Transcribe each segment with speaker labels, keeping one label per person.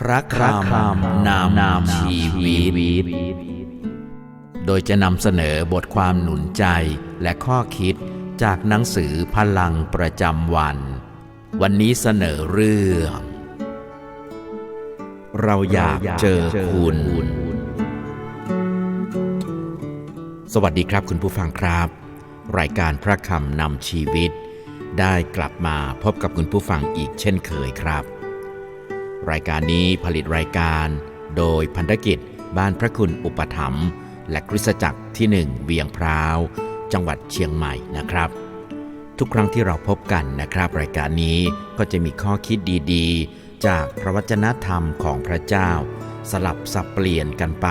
Speaker 1: พระคำนำนำชีวิต โดยจะนำเสนอบทความหนุนใจและข้อคิดจากหนังสือพลังประจำวัน วันนี้เสนอเรื่อง เราอยากเจอคุณ สวัสดีครับคุณผู้ฟังครับ รายการพระคำนำชีวิต ได้กลับมาพบกับคุณผู้ฟังอีกเช่นเคยครับ รายการนี้ผลิตรายการโดยพันธกิจบ้านพระคุณอุปถัมภ์และคริสตจักรที่หนึ่งเวียงพร้าว จังหวัดเชียงใหม่นะครับ ทุกครั้งที่เราพบกันนะครับ รายการนี้ก็จะมีข้อคิดดีๆ จากพระวจนะธรรมของพระเจ้า สลับสับเปลี่ยนกันไป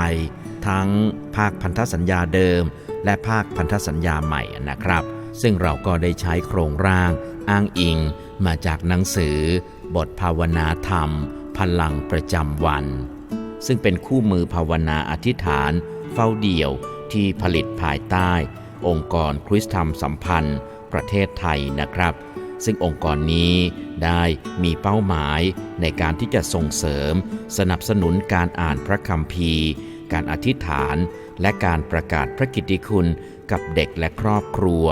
Speaker 1: ทั้งภาคพันธสัญญาเดิม และภาคพันธสัญญาใหม่นะครับ ซึ่งเราก็ได้ใช้โครงร่าง อ้างอิง มาจากหนังสือบทภาวนาธรรม พลังประจำวัน ซึ่งเป็นคู่มือภาวนาอธิษฐาน เฝ้าเดี่ยวที่ผลิตภายใต้ องค์กรคริสธรรมสัมพันธ์ ประเทศไทยนะครับ ซึ่งองค์กรนี้ได้มีเป้าหมายในการที่จะส่งเสริม สนับสนุนการอ่านพระคัมภีร์ การอธิษฐานและการประกาศพระกิตติคุณกับเด็กและครอบครัว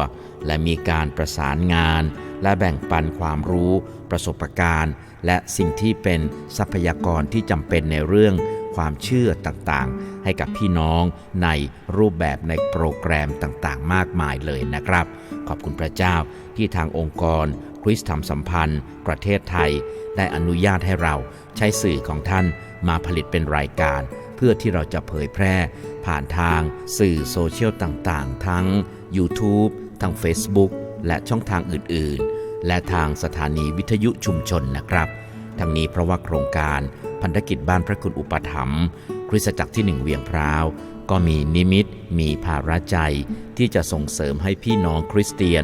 Speaker 1: และมีการประสานงาน และแบ่งปันความรู้ ประสบการณ์ และสิ่งที่เป็นทรัพยากรที่จำเป็นในเรื่องความเชื่อต่างๆ ให้กับพี่น้องในรูปแบบในโปรแกรมต่างๆ มากมายเลยนะครับ ขอบคุณพระเจ้าที่ทางองค์กรคริสธรรมสัมพันธ์ ประเทศไทย ได้อนุญาตให้เราใช้สื่อของท่านมาผลิตเป็นรายการ เพื่อที่เราจะเผยแพร่ ผ่านทางสื่อโซเชียลต่างๆ ทั้ง YouTube ทาง Facebook และช่องทางอื่นๆ และทางสถานีวิทยุชุมชนนะครับ ทั้งนี้เพราะว่าโครงการพันธกิจบ้านพระคุณอุปถัมภ์คริสตจักรที่หนึ่งเวียงพร้าว ก็มีนิมิต มีภาระใจ ที่จะส่งเสริมให้พี่น้องคริสเตียน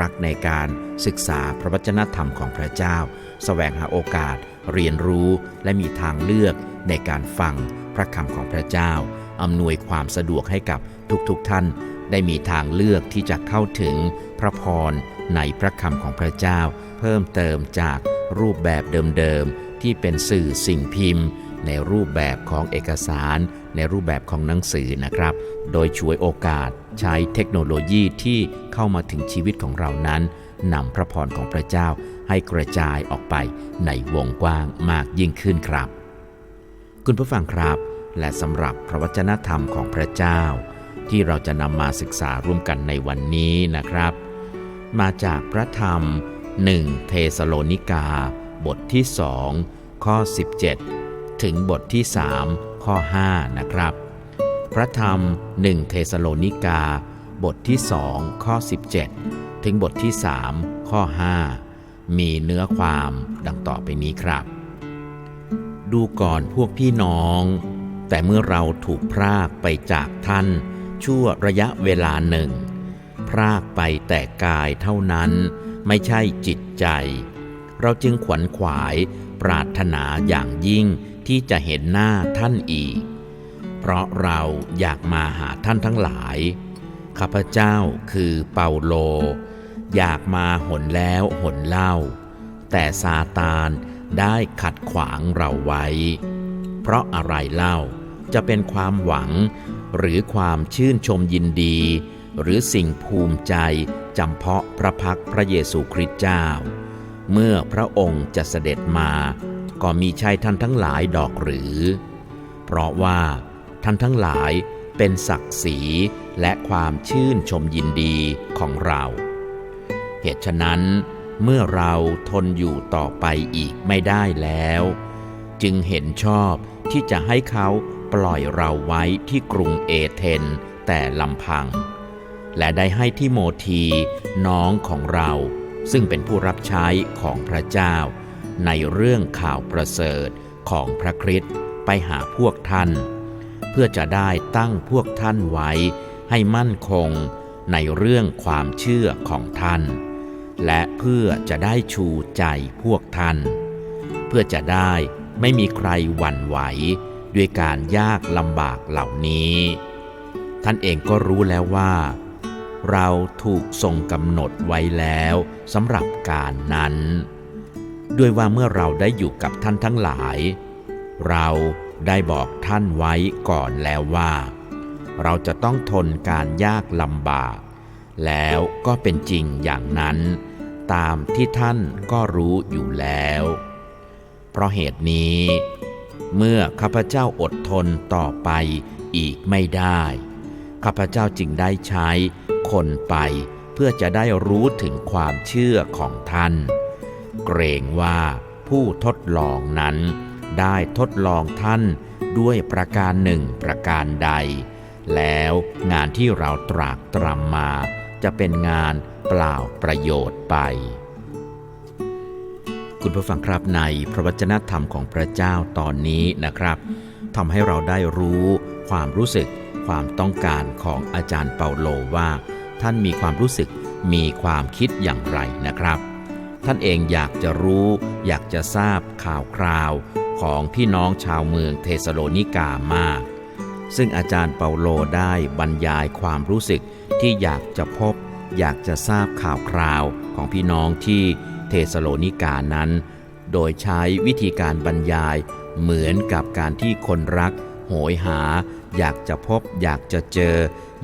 Speaker 1: รักในการศึกษาพระวจนะธรรมของพระเจ้าแสวงหาโอกาส เรียนรู้และมีทางเลือกในการฟังพระคำของพระเจ้าอำนวยความสะดวกให้กับทุกๆทท่าน ได้มีทางเลือกที่จะเข้าถึงพระพร ในพระคำของพระเจ้า เพิ่มเติมจากรูปแบบเดิมๆ ที่เป็นสื่อสิ่งพิมพ์ ในรูปแบบของเอกสาร ในรูปแบบของหนังสือนะครับ โดยช่วยโอกาสใช้เทคโนโลยีที่เข้ามาถึงชีวิตของเรานั้นนำพระพรของพระเจ้าให้กระจายออกไปในวงกว้างมากยิ่งขึ้นครับ คุณผู้ฟังครับ และสำหรับพระวจนะธรรมของพระเจ้า ที่เราจะนำมาศึกษาร่วมกันในวันนี้นะครับ มาจากพระธรรม 1 เทสโลนิกา บทที่ 2 ข้อ 17 ถึงบทที่ 3 ข้อ 5 นะครับ พระธรรม 1 เทสโลนิกา บทที่ 2 ข้อ 17 ถึงบทที่ 3 ข้อ 5 มีเนื้อความดังต่อไปนี้ครับ ดูก่อนพวกพี่น้อง แต่เมื่อเราถูกพรากไปจากท่าน ชั่วระยะเวลาหนึ่ง พรากไปแต่กายเท่านั้น ไม่ใช่จิตใจ เราจึงขวนขวายปรารถนาอย่างยิ่งที่จะเห็นหน้าท่านอีก เพราะเราอยากมาหาท่านทั้งหลาย ข้าพเจ้าคือเปาโล อยากมาหนแล้วหนเล่า แต่ซาตานได้ขัดขวางเราไว้ เพราะอะไรเล่าจะเป็นความหวังหรือความชื่นชมยินดี หรือสิ่งภูมิใจจำเพาะพระพักพระเยซูคริสต์เจ้า เมื่อพระองค์จะเสด็จมา ก็มีใช่ท่านทั้งหลายดอกหรือ เพราะว่าท่านทั้งหลายเป็นศักดิ์ศรีและความชื่นชมยินดีของเรา เหตุฉะนั้น เมื่อเราทนอยู่ต่อไปอีกไม่ได้แล้ว จึงเห็นชอบที่จะให้เขาปล่อยเราไว้ที่กรุงเอเธนแต่ลำพัง และได้ให้ที่โมทีน้องของเรา ซึ่งเป็นผู้รับใช้ของพระเจ้า ในเรื่องข่าวประเสริฐของพระคริสต์ไปหาพวกท่าน เพื่อจะได้ตั้งพวกท่านไว้ ให้มั่นคงในเรื่องความเชื่อของท่าน และเพื่อจะได้ชูใจพวกท่าน เพื่อจะได้ไม่มีใครหวั่นไหวด้วยการยากลำบากเหล่านี้ ท่านเองก็รู้แล้วว่า เราถูกทรงกำหนดไว้แล้วสำหรับการนั้น ด้วยว่าเมื่อเราได้อยู่กับท่านทั้งหลาย เราได้บอกท่านไว้ก่อนแล้วว่า เราจะต้องทนการยากลำบาก แล้วก็เป็นจริงอย่างนั้น ตามที่ท่านก็รู้อยู่แล้ว เพราะเหตุนี้ เมื่อข้าพเจ้าอดทนต่อไปอีกไม่ได้ข้าพเจ้าจึงได้ใช้ คนไป เพื่อจะได้รู้ถึงความเชื่อของท่าน เกรงว่าผู้ทดลองนั้น ได้ทดลองท่านด้วยประการหนึ่งประการใด แล้วงานที่เราตรากตรำมา จะเป็นงานเปล่าประโยชน์ไป คุณผู้ฟังครับในพระวจนะธรรมของพระเจ้าตอนนี้นะครับทำให้เราได้รู้ความรู้สึกความต้องการของอาจารย์เปาโลว่า ท่านมีความรู้สึกมีความคิดอย่างไรนะครับ ท่านเองอยากจะรู้ อยากจะทราบข่าวคราวของพี่น้องชาวเมืองเทสโลนิกามาก ซึ่งอาจารย์เปาโลได้บรรยายความรู้สึกที่อยากจะพบ อยากจะทราบข่าวคราวของพี่น้องที่เทสโลนิกานั้น โดยใช้วิธีการบรรยายเหมือนกับการที่คนรักโหยหา อยากจะพบ อยากจะเจอ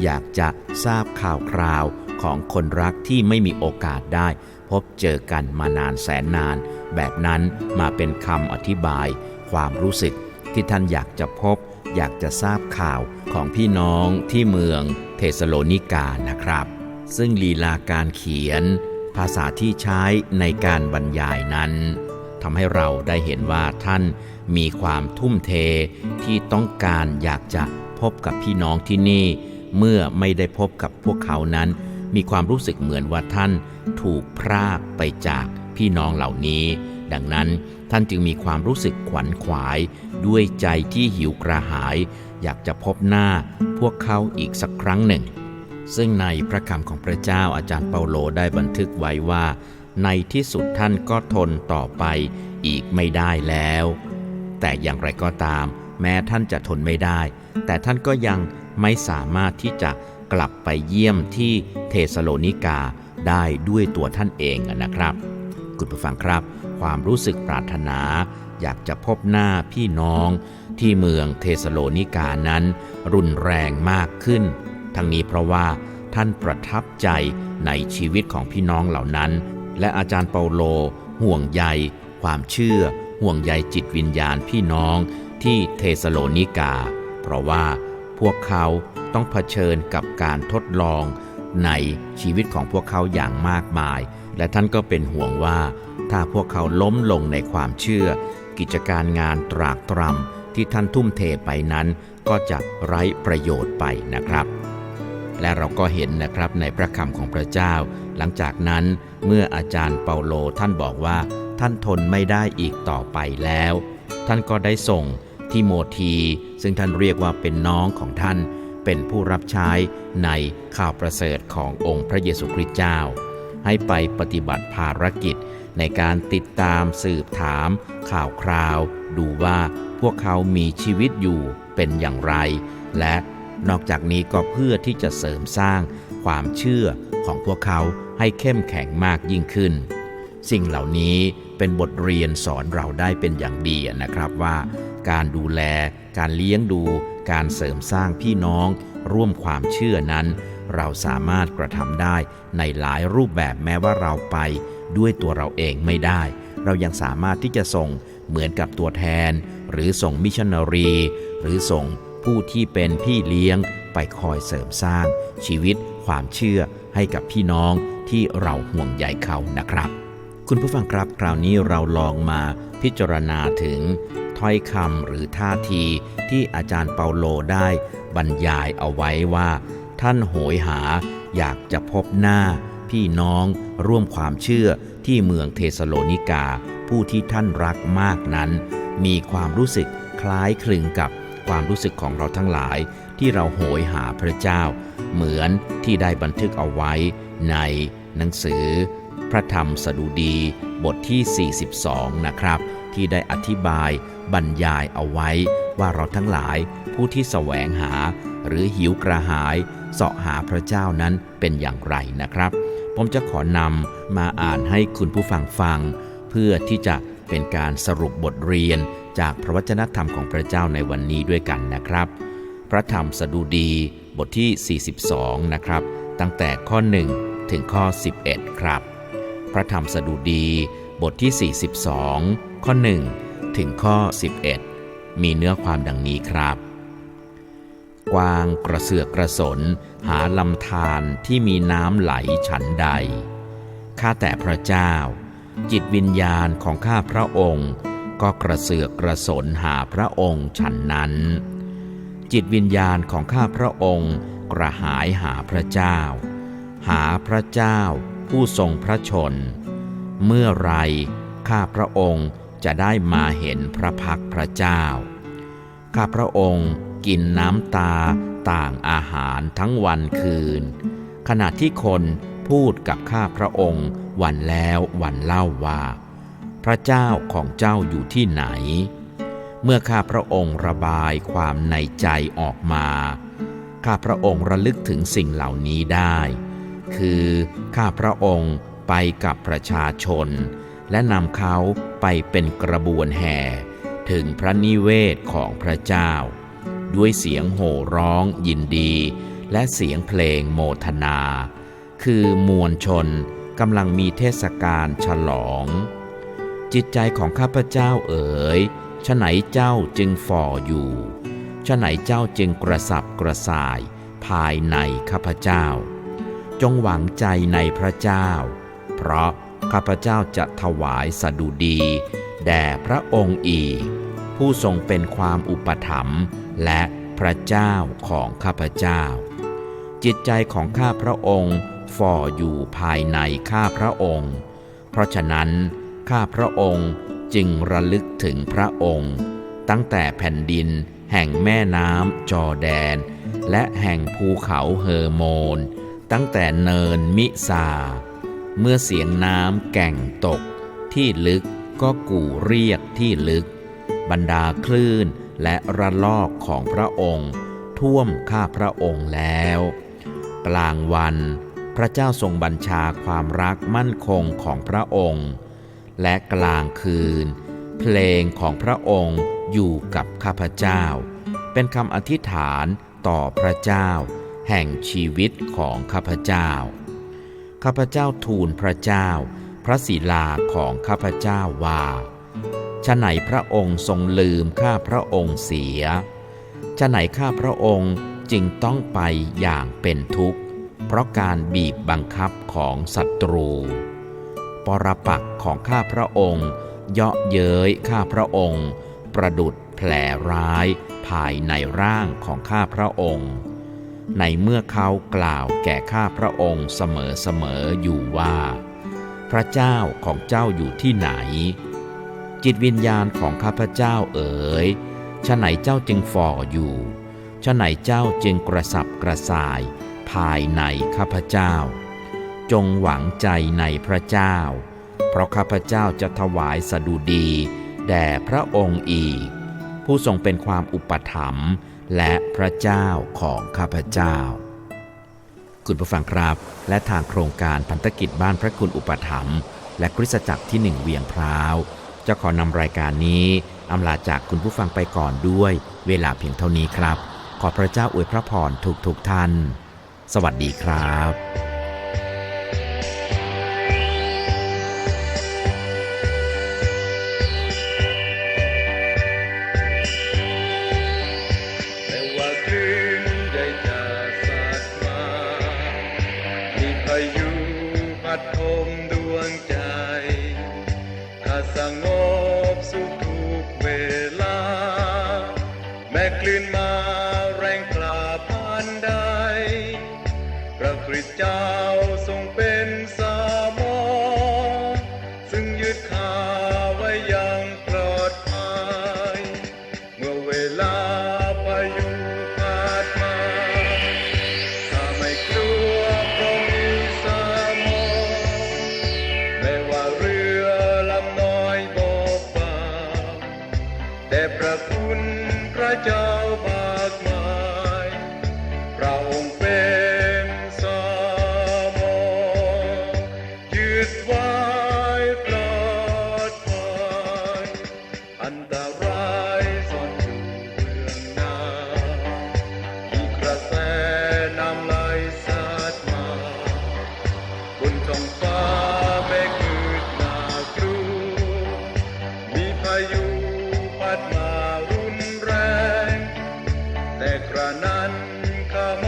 Speaker 1: อยากจะทราบข่าวคราวของคนรักที่ไม่มีโอกาสได้ พบเจอกันมานานแสนนาน แบบนั้นมาเป็นคำอธิบาย ความรู้สึกที่ท่านอยากจะพบ อยากจะทราบข่าวของพี่น้องที่เมืองเทสโลนิกานะครับ ซึ่งลีลาการเขียน ภาษาที่ใช้ในการบรรยายนั้นทำให้เราได้เห็นว่าท่านมีความทุ่มเทที่ต้องการอยากจะพบกับพี่น้องที่นี่ เมื่อไม่ได้พบกับพวกเขานั้น มีความรู้สึกเหมือนว่าท่านถูกพรากไปจากพี่น้องเหล่านี้ ดังนั้นท่านจึงมีความรู้สึกขวัญขวาย ด้วยใจที่หิวกระหาย อยากจะพบหน้าพวกเขาอีกสักครั้งหนึ่ง ซึ่งในพระคำของพระเจ้าอาจารย์เปาโลได้บันทึกไว้ว่า ในที่สุดท่านก็ทนต่อไปอีกไม่ได้แล้ว แต่อย่างไรก็ตาม แม้ท่านจะทนไม่ได้ แต่ท่านก็ยัง ไม่สามารถที่จะกลับไปเยี่ยมที่เทสโลนิกาได้ด้วยตัวท่านเองนะครับ คุณผู้ฟังครับ ความรู้สึกปรารถนา อยากจะพบหน้าพี่น้อง ที่เมืองเทสโลนิกานั้น รุนแรงมากขึ้น ทั้งนี้เพราะว่าท่านประทับใจในชีวิตของพี่น้องเหล่านั้น และอาจารย์เปาโล ห่วงใย ความเชื่อ ห่วงใยจิตวิญญาณพี่น้องที่เทสโลนิกา เพราะว่า พวกเขาต้องเผชิญกับการทดลองในชีวิตของพวกเขาอย่างมากมาย และท่านก็เป็นห่วงว่า ถ้าพวกเขาล้มลงในความเชื่อ กิจการงานตรากตรำที่ท่านทุ่มเทไปนั้น ก็จะไร้ประโยชน์ไปนะครับ และเราก็เห็นนะครับในพระคำของพระเจ้า หลังจากนั้นเมื่ออาจารย์เปาโลท่านบอกว่าท่านทนไม่ได้อีกต่อไปแล้ว ท่านก็ได้ส่งทิโมธี ซึ่งท่านเรียกว่าเป็นน้องของท่านเป็นผู้รับใช้ในข่าวประเสริฐขององค์พระเยซูคริสต์เจ้า ให้ไปปฏิบัติภารกิจในการติดตามสืบถาม ข่าวคราว ดูว่าพวกเขามีชีวิตอยู่เป็นอย่างไร และนอกจากนี้ก็เพื่อที่จะเสริมสร้างความเชื่อของพวกเขาให้เข้มแข็งมากยิ่งขึ้น สิ่งเหล่านี้เป็นบทเรียนสอนเราได้เป็นอย่างดีนะครับว่า การดูแล การเลี้ยงดู การเสริมสร้างพี่น้อง ร่วมความเชื่อนั้น เราสามารถกระทำได้ในหลายรูปแบบแม้ว่าเราไป ด้วยตัวเราเองไม่ได้ เรายังสามารถที่จะส่งเหมือนกับตัวแทน หรือส่งมิชชันนารี หรือส่งผู้ที่เป็นพี่เลี้ยงไปคอยเสริมสร้าง ชีวิตความเชื่อให้กับพี่น้องที่เราห่วงใยเขานะครับ คุณผู้ฟังครับคราวนี้เราลองมา พิจารณาถึงถ้อยคำหรือท่าทีที่อาจารย์เปาโลได้บรรยายเอาไว้ว่า ท่านโหยหาอยากจะพบหน้า พี่น้องร่วมความเชื่อที่เมืองเทสโลนิกา ผู้ที่ท่านรักมากนั้น มีความรู้สึกคล้ายคลึงกับความรู้สึกของเราทั้งหลาย ที่เราโหยหาพระเจ้า เหมือนที่ได้บันทึกเอาไว้ในหนังสือ พระธรรมสดุดีบทที่ 42 นะครับ ที่ได้อธิบายบรรยายเอาไว้ว่าเราทั้งหลายผู้ที่แสวงหา หรือหิวกระหายเสาะหาพระเจ้านั้นเป็นอย่างไรนะครับ ผมจะขอนำมาอ่านให้คุณผู้ฟังฟัง เพื่อที่จะเป็นการสรุปบทเรียนจากพระวจนะธรรมของพระเจ้าในวันนี้ด้วยกันนะครับ พระธรรมสดุดีบทที่ 42 นะครับ ตั้งแต่ข้อ 1 ถึงข้อ 11 ครับ ระธรรมสดุดี บทที่ 42 ข้อ 1 ถึงข้อ 11 มีเนื้อความดังนี้ครับ กวางกระเสือกกระสน หาลำธารที่มีน้ำไหลฉันใด ข้าแต่พระเจ้า จิตวิญญาณของข้าพระองค์ ก็กระเสือกกระสนหาพระองค์ฉันนั้น จิตวิญญาณของข้าพระองค์กระหายหาพระเจ้า หาพระเจ้า ผู้ทรงพระชน เมื่อไรข้าพระองค์จะได้มาเห็นพระพักพระเจ้า ข้าพระองค์กินน้ำตาต่างอาหารทั้งวันคืน ขณะที่คนพูดกับข้าพระองค์วันแล้ววันเล่าว่า พระเจ้าของเจ้าอยู่ที่ไหน เมื่อข้าพระองค์ระบายความในใจออกมา ข้าพระองค์ระลึกถึงสิ่งเหล่านี้ได้ คือข้าพระองค์ไปกับประชาชน และนำเขาไปเป็นกระบวนแห่ ถึงพระนิเวศของพระเจ้า ด้วยเสียงโห่ร้องยินดี และเสียงเพลงโมทนา คือมวลชนกำลังมีเทศกาลฉลอง จิตใจของข้าพเจ้าเอ๋ยฉไหนเจ้าจึงฝ่ออยู่ฉไหนเจ้าจึงกระสับกระส่ายภายในข้าพเจ้า จงหวังใจในพระเจ้า เพราะข้าพเจ้าจะถวายสดุดี แด่พระองค์อีก ผู้ทรงเป็นความอุปถัมภ์และพระเจ้าของข้าพเจ้า จิตใจของข้าพระองค์ฝ่ออยู่ภายในข้าพระองค์ เพราะฉะนั้น ข้าพระองค์จึงระลึกถึงพระองค์ ตั้งแต่แผ่นดินแห่งแม่น้ำจอแดน และแห่งภูเขาเฮอร์โมน ตั้งแต่เนินมิซา เมื่อเสียงน้ำแก่งตก ที่ลึกก็กู่เรียกที่ลึก บรรดาคลื่นและระลอกของพระองค์ ท่วมข้าพระองค์แล้ว กลางวัน พระเจ้าทรงบัญชาความรักมั่นคงของพระองค์ และกลางคืน เพลงของพระองค์อยู่กับข้าพเจ้า เป็นคำอธิษฐานต่อพระเจ้า แห่งชีวิตของข้าพเจ้า ข้าพเจ้าทูลพระเจ้า พระศิลาของข้าพเจ้าว่าฉะไหนพระองค์ทรงลืมข้าพระองค์เสียฉะไหนข้าพระองค์จึงต้องไปอย่างเป็นทุกข์ เพราะการบีบบังคับของศัตรู ปรปักษ์ของข้าพระองค์ เยาะเย้ยข้าพระองค์ ประดุดแผลร้ายภายในร่างของข้าพระองค์ ในเมื่อเขากล่าวแก่ข้าพระองค์เสมอๆอยู่ว่า พระเจ้าของเจ้าอยู่ที่ไหน จิตวิญญาณของข้าพเจ้าเอ๋ยฉะไหนเจ้าจึงฝ่ออยู่ฉะไหนเจ้าจึงกระสับกระส่ายภายในข้าพเจ้า จงหวังใจในพระเจ้า เพราะข้าพเจ้าจะถวายสดุดี แด่พระองค์อีก ผู้ทรงเป็นความอุปถัมภ์ และพระเจ้าของข้าพเจ้า คุณผู้ฟังครับ และทางโครงการพันธกิจบ้านพระคุณอุปถัมภ์และคริสตจักรที่หนึ่งเวียงพร้าวจะขอนำรายการนี้อำลาจากคุณผู้ฟังไปก่อนด้วยเวลาเพียงเท่านี้ครับ ขอพระเจ้าอวยพระพรทุกทุกท่าน สวัสดีครับ
Speaker 2: ถ้ แต่ประคุณพระเจ้ามากมาย ข้